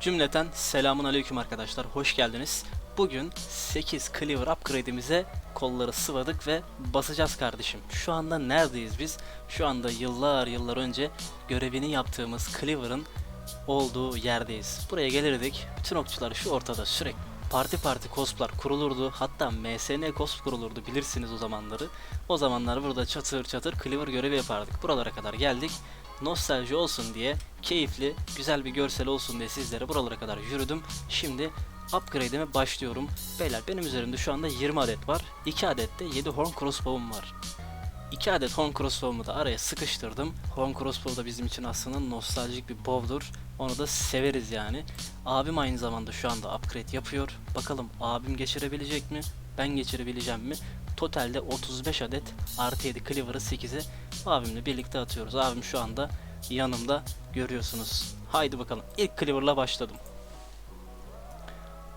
Cümleten selamun aleyküm arkadaşlar, hoş geldiniz. Bugün 8 Cleaver upgrade'imize kolları sıvadık ve basacağız kardeşim. Şu anda neredeyiz biz? Şu anda yıllar yıllar önce görevini yaptığımız Cleaver'ın olduğu yerdeyiz. Buraya gelirdik, bütün okçular şu ortada sürekli parti parti cosplar kurulurdu. Hatta MSN cosp kurulurdu bilirsiniz o zamanları. O zamanlar burada çatır çatır Cleaver görevi yapardık. Buralara kadar geldik. Nostalji olsun diye, keyifli, güzel bir görsel olsun diye sizlere buralara kadar yürüdüm. Şimdi upgrade'ime başlıyorum. Beyler benim üzerimde şu anda 20 adet var. 2 adet de 7 horn crossbow'um var. 2 adet horn crossbow'umu da araya sıkıştırdım. Horn crossbow da bizim için aslında nostaljik bir bow'dur. Onu da severiz yani. Abim aynı zamanda şu anda upgrade yapıyor. Bakalım abim geçirebilecek mi? Ben geçirebileceğim mi? Totalde 35 adet artı 7 Cleaver'ı 8'e abimle birlikte atıyoruz. Abim şu anda yanımda görüyorsunuz. Haydi bakalım. İlk Cleaver'la başladım.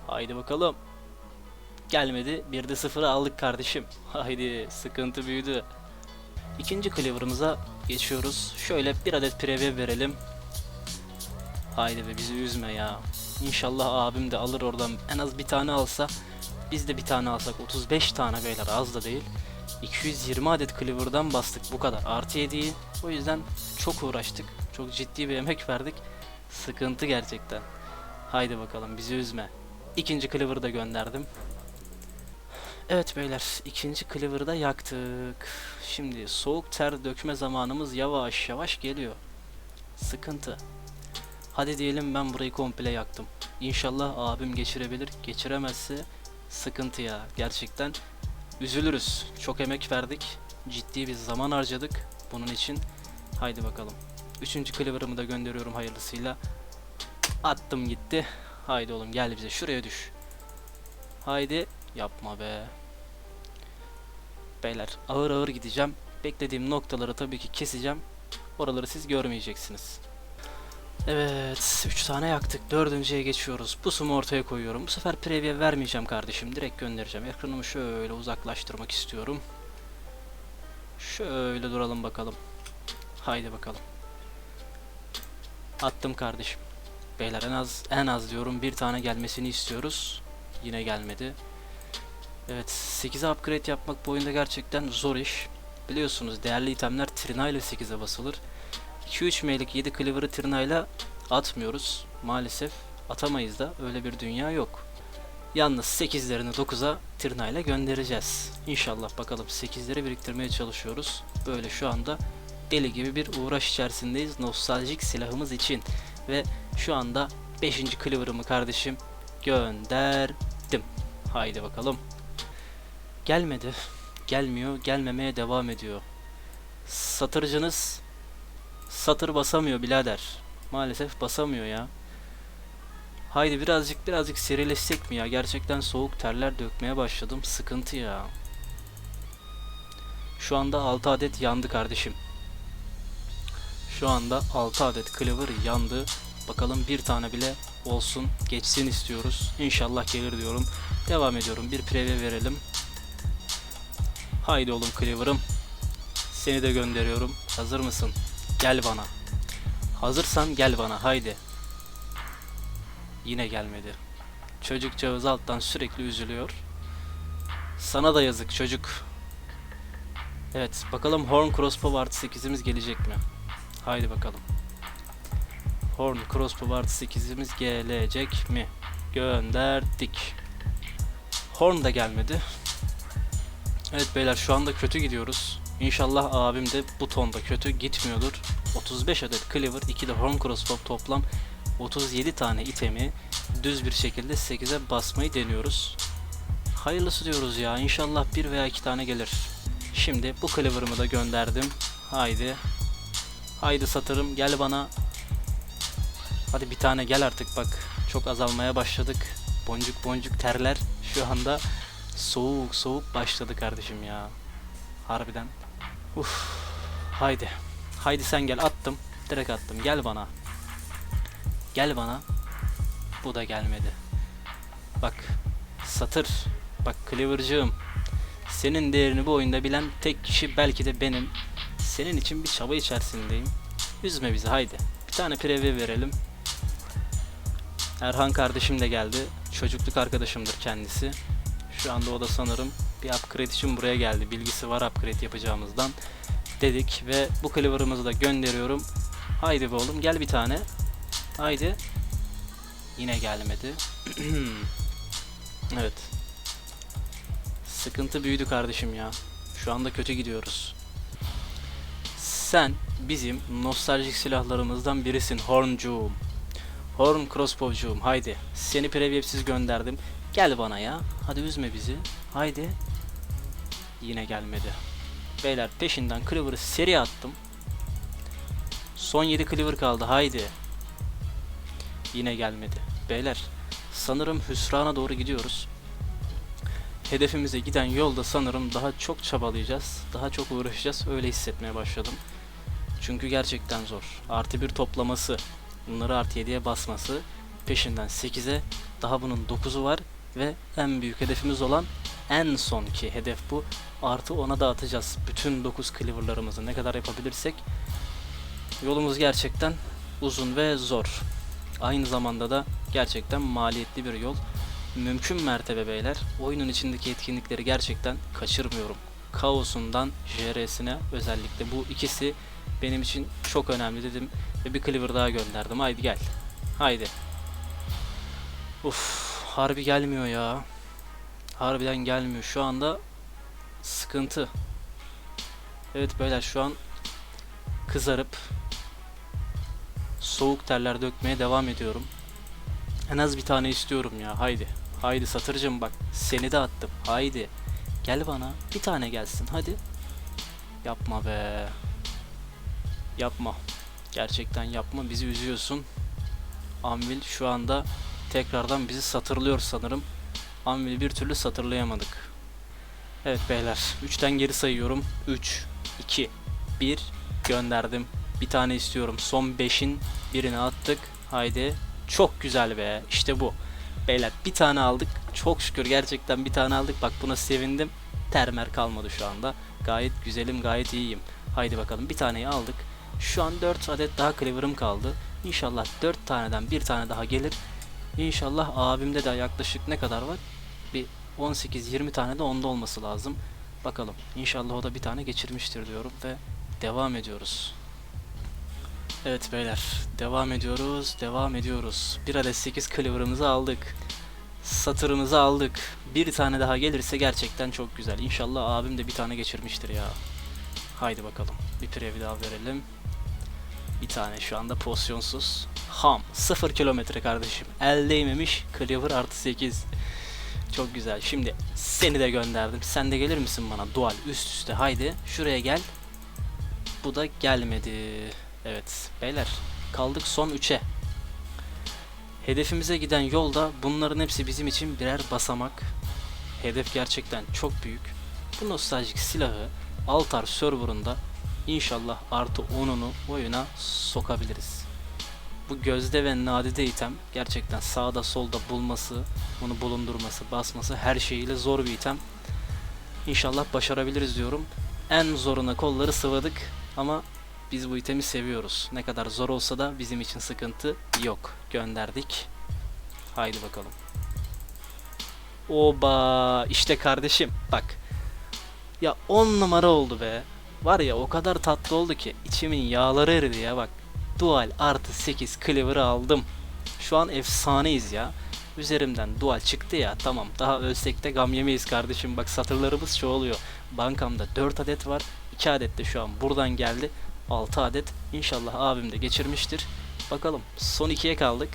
Haydi bakalım. Gelmedi. Bir de sıfırı aldık kardeşim. Haydi sıkıntı büyüdü. İkinci Cleaver'ımıza geçiyoruz. Şöyle bir adet preview verelim. Haydi be bizi üzme ya. İnşallah abim de alır oradan en az bir tane alsa biz de bir tane alsak 35 tane beyler az da değil. 220 adet Cleaver'dan bastık bu kadar artı 7'yi. O yüzden çok uğraştık. Çok ciddi bir emek verdik. Sıkıntı gerçekten. Haydi bakalım bizi üzme. İkinci Cleaver'ı da gönderdim. Evet beyler ikinci Cleaver'ı da yaktık. Şimdi soğuk ter dökme zamanımız yavaş yavaş geliyor. Sıkıntı. Hadi diyelim ben burayı komple yaktım. İnşallah abim geçirebilir. Geçiremezse sıkıntı ya. Gerçekten üzülürüz. Çok emek verdik. Ciddi bir zaman harcadık bunun için. Haydi bakalım. Üçüncü Cleaver'ımı da gönderiyorum hayırlısıyla. Attım gitti. Haydi oğlum gel bize şuraya düş. Haydi yapma be. Beyler ağır ağır gideceğim. Beklediğim noktaları tabii ki keseceğim. Oraları siz görmeyeceksiniz. Evet, 3 tane yaktık. Dördüncüye geçiyoruz. Pusumu ortaya koyuyorum. Bu sefer preview vermeyeceğim kardeşim. Direkt göndereceğim. Ekranımı şöyle uzaklaştırmak istiyorum. Şöyle duralım bakalım. Haydi bakalım. Attım kardeşim. Beyler en az en az diyorum bir tane gelmesini istiyoruz. Yine gelmedi. Evet 8'e upgrade yapmak bu oyunda gerçekten zor iş. Biliyorsunuz değerli itemler Trina ile 8'e basılır. 2-3 meylik 7 Cleaver'ı tırnayla atmıyoruz. Maalesef atamayız da öyle bir dünya yok. Yalnız 8'lerini 9'a tırnayla göndereceğiz. İnşallah bakalım 8'leri biriktirmeye çalışıyoruz. Böyle şu anda deli gibi bir uğraş içerisindeyiz nostaljik silahımız için. Ve şu anda 5. Cleaver'ımı kardeşim gönderdim. Haydi bakalım. Gelmedi. Gelmiyor. Gelmemeye devam ediyor. Satırcınız satır basamıyor birader. Maalesef basamıyor ya. Haydi birazcık birazcık serileşsek mi ya? Gerçekten soğuk terler dökmeye başladım. Sıkıntı ya. Şu anda 6 adet yandı kardeşim. Şu anda 6 adet cleaver yandı. Bakalım bir tane bile olsun. Geçsin istiyoruz. İnşallah gelir diyorum. Devam ediyorum. Bir preview verelim. Haydi oğlum cleaver'ım. Seni de gönderiyorum. Hazır mısın? Gel bana. Hazırsan gel bana haydi. Yine gelmedi. Çocukcağız alttan sürekli üzülüyor. Sana da yazık çocuk. Evet bakalım Horn Crossbow artı 8'imiz gelecek mi? Haydi bakalım. Horn Crossbow artı 8'imiz gelecek mi? Gönderdik. Horn da gelmedi. Evet beyler şu anda kötü gidiyoruz. İnşallah abim de bu tonda kötü gitmiyordur. 35 adet cleaver, 2 de horn crossbow toplam 37 tane itemi düz bir şekilde 8'e basmayı deniyoruz. Hayırlısı diyoruz ya. İnşallah bir veya iki tane gelir. Şimdi bu cleaver'ımı da gönderdim. Haydi. Haydi satırım gel bana. Hadi bir tane gel artık bak. Çok azalmaya başladık. Boncuk boncuk terler. Şu anda soğuk soğuk başladı kardeşim ya. Harbiden. Uf. Haydi. Haydi sen gel attım. Direkt attım. Gel bana. Gel bana. Bu da gelmedi. Bak. Satır. Bak Cleaver'cığım. Senin değerini bu oyunda bilen tek kişi belki de benim. Senin için bir çaba içerisindeyim. Üzme bizi haydi. Bir tane preview verelim. Erhan kardeşim de geldi. Çocukluk arkadaşımdır kendisi. Şu anda o da sanırım bir upgrade için buraya geldi. Bilgisi var upgrade yapacağımızdan. Dedik ve bu cleaver'ımızı da gönderiyorum. Haydi be oğlum gel bir tane. Haydi. Yine gelmedi. evet. Sıkıntı büyüdü kardeşim ya. Şu anda kötü gidiyoruz. Sen bizim nostaljik silahlarımızdan birisin Horncuğum. Horn Crossbow'cuğum haydi. Seni preview'siz gönderdim. Gel bana ya. Hadi üzme bizi. Haydi. Yine gelmedi. Beyler peşinden Cleaver'ı seri attım. Son 7 Cleaver kaldı. Haydi. Yine gelmedi. Beyler sanırım hüsrana doğru gidiyoruz. Hedefimize giden yolda sanırım daha çok çabalayacağız. Daha çok uğraşacağız. Öyle hissetmeye başladım. Çünkü gerçekten zor. Artı bir toplaması, bunları artı 7'ye basması, peşinden 8'e, daha bunun 9'u var ve en büyük hedefimiz olan en sonki hedef bu. Artı 10'a dağıtacağız bütün 9 cleaver'larımızı ne kadar yapabilirsek. Yolumuz gerçekten uzun ve zor. Aynı zamanda da gerçekten maliyetli bir yol. Mümkün mertebe beyler oyunun içindeki etkinlikleri gerçekten kaçırmıyorum. Kaosundan JR'sine özellikle bu ikisi benim için çok önemli dedim ve bir cleaver daha gönderdim. Haydi gel. Haydi. Uf, harbi gelmiyor ya. Harbiden gelmiyor. Şu anda sıkıntı. Evet beyler şu an kızarıp soğuk terler dökmeye devam ediyorum. En az bir tane istiyorum ya. Haydi. Haydi satırcım bak. Seni de attım. Haydi. Gel bana. Bir tane gelsin. Hadi. Yapma be. Yapma. Gerçekten yapma. Bizi üzüyorsun. Anvil şu anda tekrardan bizi satırlıyor sanırım. Anvil'i bir türlü satırlayamadık. Evet beyler. 3'ten geri sayıyorum. 3, 2, 1 gönderdim. Bir tane istiyorum. Son 5'in birini attık. Haydi. Çok güzel be. İşte bu. Beyler bir tane aldık. Çok şükür gerçekten bir tane aldık. Bak buna sevindim. Termer kalmadı şu anda. Gayet güzelim, gayet iyiyim. Haydi bakalım bir taneyi aldık. Şu an 4 adet daha cleaver'ım kaldı. İnşallah 4 taneden bir tane daha gelir. İnşallah abimde de yaklaşık ne kadar var? Bir 18-20 tane de onda olması lazım. Bakalım. İnşallah o da bir tane geçirmiştir diyorum ve devam ediyoruz. Evet beyler devam ediyoruz devam ediyoruz. Bir adet 8 cleaver'ımızı aldık. Satırımızı aldık. Bir tane daha gelirse gerçekten çok güzel. İnşallah abim de bir tane geçirmiştir ya. Haydi bakalım. Bir previ daha verelim. Bir tane şu anda pozisyonsuz. Ham. 0 kilometre kardeşim. El değmemiş. Cleaver artı 8. Çok güzel. Şimdi seni de gönderdim. Sen de gelir misin bana? Dual üst üste. Haydi. Şuraya gel. Bu da gelmedi. Evet beyler kaldık son 3'e. Hedefimize giden yolda bunların hepsi bizim için birer basamak. Hedef gerçekten çok büyük. Bu nostaljik silahı Altar serverında inşallah artı 10'unu oyuna sokabiliriz. Bu gözde ve nadide item gerçekten sağda solda bulması, bunu bulundurması, basması her şeyiyle zor bir item. İnşallah başarabiliriz diyorum. En zoruna kolları sıvadık ama biz bu itemi seviyoruz. Ne kadar zor olsa da bizim için sıkıntı yok. Gönderdik. Haydi bakalım. Oba işte kardeşim bak. Ya 10 numara oldu be. Var ya o kadar tatlı oldu ki içimin yağları eridi ya bak. Dual artı 8 cleaver'ı aldım. Şu an efsaneyiz ya. Üzerimden dual çıktı ya tamam daha ölsek de gam yemeyiz kardeşim bak satırlarımız çoğalıyor. Bankamda 4 adet var 2 adet de şu an buradan geldi 6 adet İnşallah abim de geçirmiştir. Bakalım son 2'ye kaldık.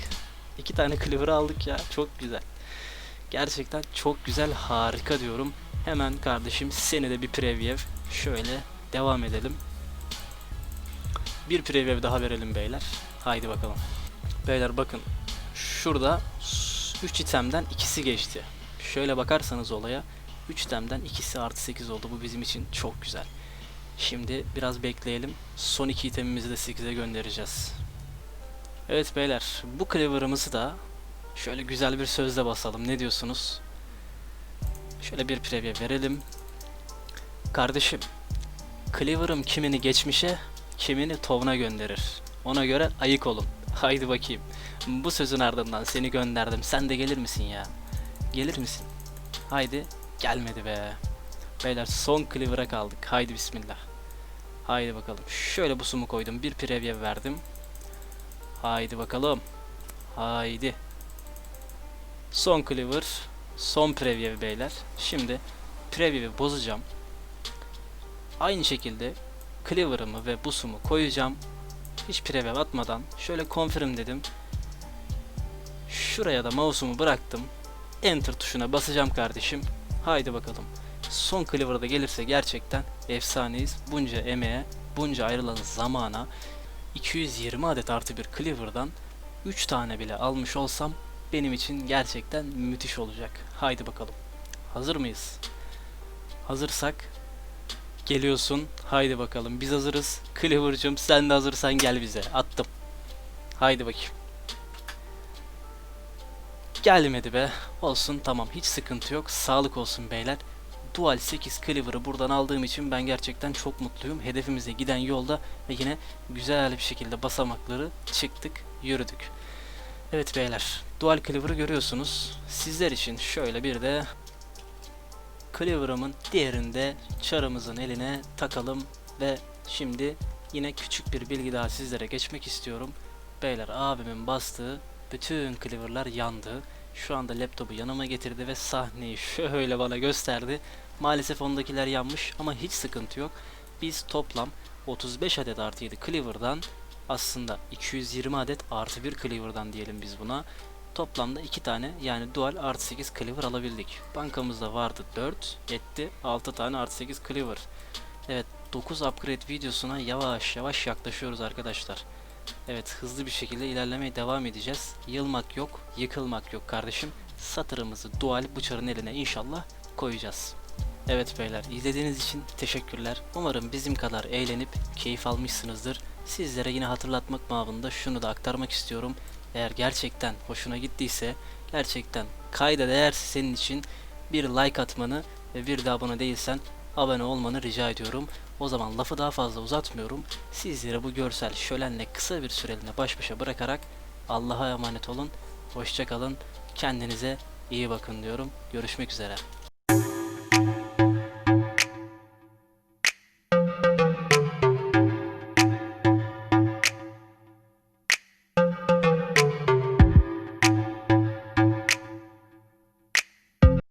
2 tane cleaver aldık ya çok güzel. Gerçekten çok güzel harika diyorum. Hemen kardeşim seni de bir preview şöyle devam edelim. Bir preview daha verelim beyler. Haydi bakalım. Beyler bakın şurada 3 itemden ikisi geçti. Şöyle bakarsanız olaya 3 itemden ikisi artı 8 oldu. Bu bizim için çok güzel. Şimdi biraz bekleyelim. Son iki itemimizi de 8'e göndereceğiz. Evet beyler bu cleaver'ımızı da şöyle güzel bir sözle basalım. Ne diyorsunuz? Şöyle bir preview verelim. Kardeşim cleaver'ım kimini geçmişe kimini tovuna gönderir. Ona göre ayık olun. Haydi bakayım. Bu sözün ardından seni gönderdim. Sen de gelir misin ya? Gelir misin? Haydi. Gelmedi be. Beyler son Cleaver'a kaldık. Haydi bismillah. Haydi bakalım. Şöyle bu sumu koydum. Bir preview verdim. Haydi bakalım. Haydi. Son Cleaver. Son preview beyler. Şimdi preview'i bozacağım. Aynı şekilde Cleaver'ımı ve busumu koyacağım. Hiç preview atmadan şöyle confirm dedim. Şuraya da mouse'umu bıraktım. Enter tuşuna basacağım kardeşim. Haydi bakalım. Son Cleaver'da gelirse gerçekten efsaneyiz. Bunca emeğe, bunca ayrılan zamana 220 adet artı bir Cleaver'dan 3 tane bile almış olsam benim için gerçekten müthiş olacak. Haydi bakalım. Hazır mıyız? Hazırsak geliyorsun. Haydi bakalım. Biz hazırız. Cleaver'cım sen de hazırsan gel bize. Attım. Haydi bakayım. Gelmedi be. Olsun tamam hiç sıkıntı yok. Sağlık olsun beyler. Dual 8 Cleaver'ı buradan aldığım için ben gerçekten çok mutluyum. Hedefimize giden yolda ve yine güzel bir şekilde basamakları çıktık, yürüdük. Evet beyler, Dual Cleaver'ı görüyorsunuz. Sizler için şöyle bir de Cleaver'ımın diğerinde çarımızın eline takalım ve şimdi yine küçük bir bilgi daha sizlere geçmek istiyorum. Beyler abimin bastığı bütün Cleaver'lar yandı. Şu anda laptopu yanıma getirdi ve sahneyi şöyle bana gösterdi. Maalesef ondakiler yanmış ama hiç sıkıntı yok. Biz toplam 35 adet artı 7 Cleaver'dan aslında 220 adet artı 1 Cleaver'dan diyelim biz buna. Toplamda 2 tane yani dual artı 8 Cleaver alabildik. Bankamızda vardı 4, etti 6 tane artı 8 Cleaver. Evet 9 upgrade videosuna yavaş yavaş yaklaşıyoruz arkadaşlar. Evet hızlı bir şekilde ilerlemeye devam edeceğiz. Yılmak yok, yıkılmak yok kardeşim. Satırımızı dual bıçarın eline inşallah koyacağız. Evet beyler izlediğiniz için teşekkürler. Umarım bizim kadar eğlenip keyif almışsınızdır. Sizlere yine hatırlatmak babında şunu da aktarmak istiyorum. Eğer gerçekten hoşuna gittiyse, gerçekten kayda değerse senin için bir like atmanı ve bir de abone değilsen abone olmanı rica ediyorum. O zaman lafı daha fazla uzatmıyorum. Sizlere bu görsel şölenle kısa bir süreliğine baş başa bırakarak Allah'a emanet olun. Hoşçakalın. Kendinize iyi bakın diyorum. Görüşmek üzere.